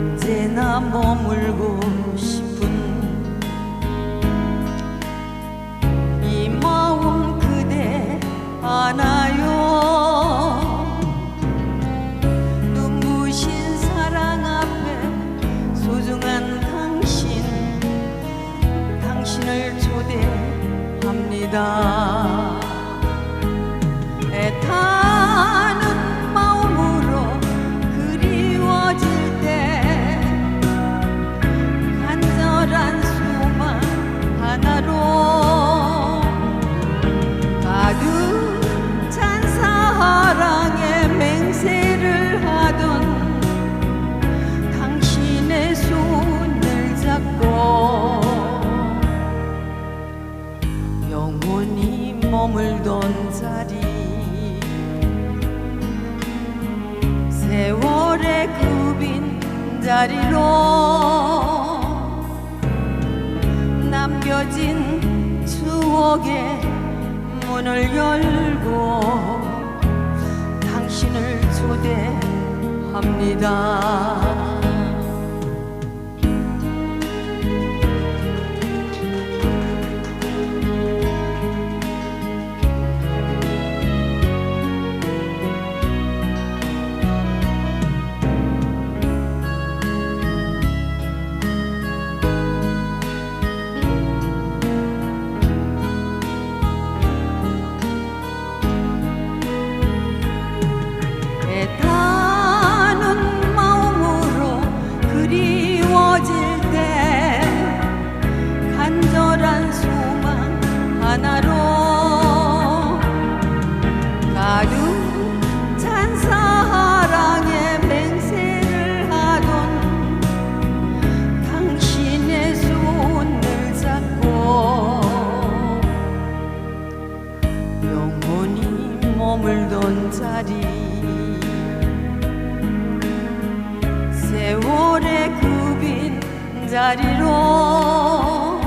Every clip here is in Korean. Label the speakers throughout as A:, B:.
A: 언제나 머물고 싶어. 영원히 머물던 자리 세월의 그빈 자리로 남겨진 추억의 문을 열고 당신을 초대합니다. 자리. 세월의 그빈 자리로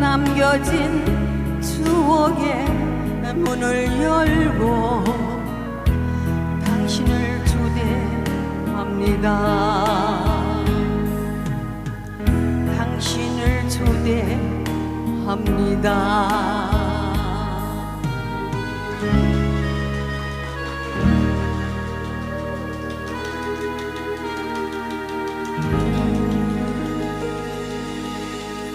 A: 남겨진 추억의 문을 열고 당신을 초대합니다. 당신을 초대합니다